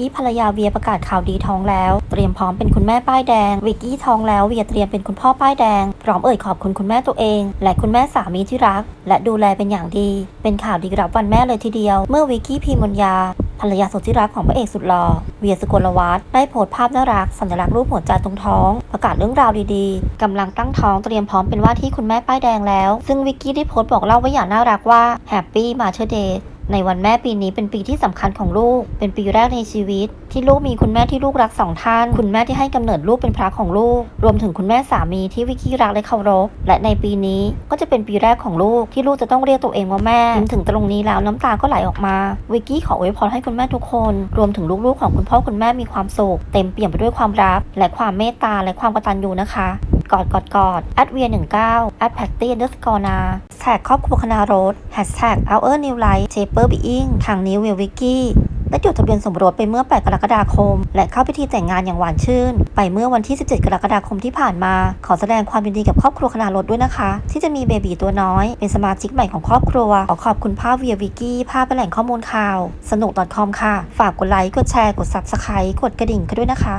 กี้ภรรยาเวียประกาศข่าวดีท้องแล้ว เตรียมพร้อมเป็นคุณแม่ป้ายแดง วิกกี้ท้องแล้วเวียเตรียมเป็นคุณพ่อป้ายแดง พร้อมเอ่ยขอบคุณคุณแม่ตัวเอง และคุณแม่สามีที่รัก และดูแลเป็นอย่างดี เป็นข่าวดีรับวันแม่เลยทีเดียว เมื่อวิกกี้พีมนยาภรรยาสุดที่รักของพระเอกสุดหล่อเวียสกลวัฒน์ได้โพสต์ภาพน่ารักสัญลักษณ์รูปหัวใจตรงท้อง ประกาศเรื่องราวดีๆ กำลังตั้งท้องเตรียมพร้อมเป็นว่าที่คุณแม่ป้ายแดงแล้ว ซึ่งวิกกี้ได้โพสต์บอกเล่าไว้อย่างน่ารักว่าแฮปปี้มาเชอร์เดย์ ในวันแม่ปีนี้เป็นปีที่สำคัญของลูก เป็นปีแรกในชีวิต ที่ลูกมีคุณแม่ที่ลูกรักสองท่าน คุณแม่ที่ให้กำเนิดลูกเป็นพระของลูก รวมถึงคุณแม่สามีที่วิกกี้รักและเคารพ และในปีนี้ก็จะเป็นปีแรกของลูกที่ลูกจะต้องเรียกตัวเองว่าแม่ถึงถึงตรงนี้แล้วน้ำตาก็ไหลออกมา วิกกี้ขออวยพรให้คุณแม่ทุกคน รวมถึงลูกๆของคุณพ่อคุณแม่มีความสุขเต็มเปี่ยมไปด้วยความรัก และความเมตตาและความกตัญญูนะคะกอดกอดกอด at เวีย19 at patty underscore นา แท็กครอบครัวคณะรถ hashtag our new life taper being ทางนี้เวลวิกกี้ได้จดทะเบียนสมรสไปเมื่อ 8 กรกฎาคม และเข้าพิธีแต่งงานอย่างหวานชื่น ไปเมื่อวันที่ 17 กรกฎาคมที่ผ่านมา ขอแสดงความยินดีกับครอบครัวคณะรถด้วยนะคะ ที่จะมีเบบีตัวน้อย เป็นสมาชิกใหม่ของครอบครัว ขอขอบคุณภาพเวียวิกกี้ภาพเป็นแหล่งข้อมูลข่าว สนุก .com ค่ะ ฝากกดไลค์ กดแชร์ กด subscribe กดกระดิ่งกันด้วยนะคะ